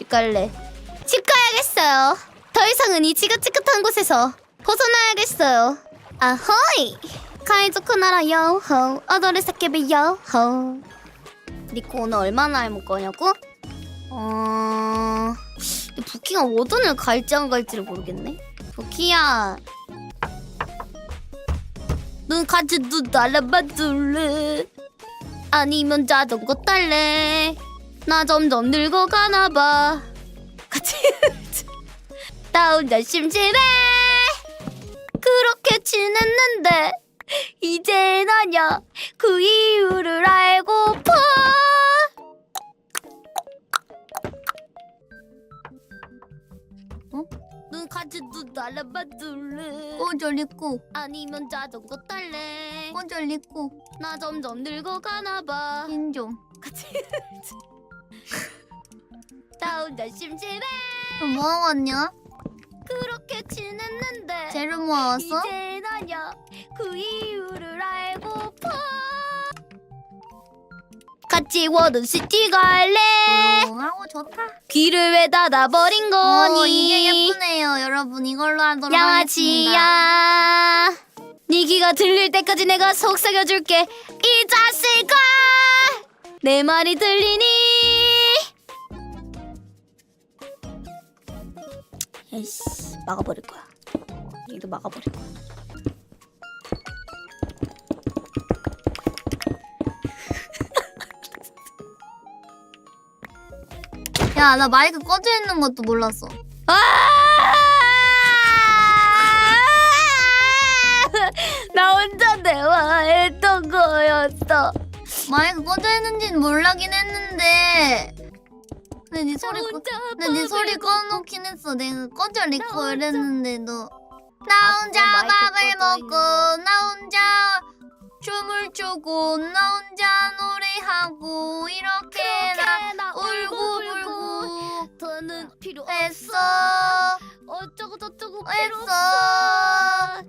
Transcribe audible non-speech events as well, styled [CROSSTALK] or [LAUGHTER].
집 갈래. 집 가야겠어요. 더 이상은 이 지긋지긋한 곳에서 벗어나야겠어요. 아호이! 카이조쿠 나라 요호 어도를 사케비 요호 니코 오늘 얼마나 해먹 거냐고? 어... 이 부키가 워든을 갈지 안 갈지를 모르겠네 부키야 눈 같이 눈 날아봐 줄래 아니면 자전거 탈래 나 점점 늙어가나 봐. 같이 [LAUGHS] 나 혼자 심심해. 그렇게 지냈는데 이제 나냐? 그 이유를 알고파. 어? 눈 같이 눈 날아봐 줄래? 꼬절 있고. 아니면 자전거 탈래? 꼬절 있고. 나 점점 늙어가나 봐. 인종. 같이 [LAUGHS] 나 혼자 심심해. 뭐 왔냐? 그렇게 지냈는데 재료 모아왔어? 이제 나냐 그 이유를 알고파 같이 워든시티 갈래? 조용하고 좋다. 귀를 왜 닫아버린 거니. 어 이게 예쁘네요. 여러분 이걸로 하도록 하겠습니다 양아치야. 네 귀가 들릴 때까지 내가 속삭여줄게. 이 자식아! 내 말이 들리니 에이씨 막아버릴 거야 이도 막아버릴 거야 [LAUGHS] 야 나 마이크 꺼져 있는 것도 몰랐어 아! [LAUGHS] 나 혼자 대화했던 거였어. 마이크 꺼져 있는지는 몰라긴 했는데 근데 네 소리 꺼 근데 네 소리 꺼놓긴 했어 내가 꺼져 리코 혼자- 이랬는데도 나 혼자 아, 마이크 밥을 꺼져 먹고 거. 나 혼자 춤을 추고 나 혼자 노래하고 이렇게 나나 울고 불고 더는 필요 했어 어쩌고 저쩌고 필요 했어 없어.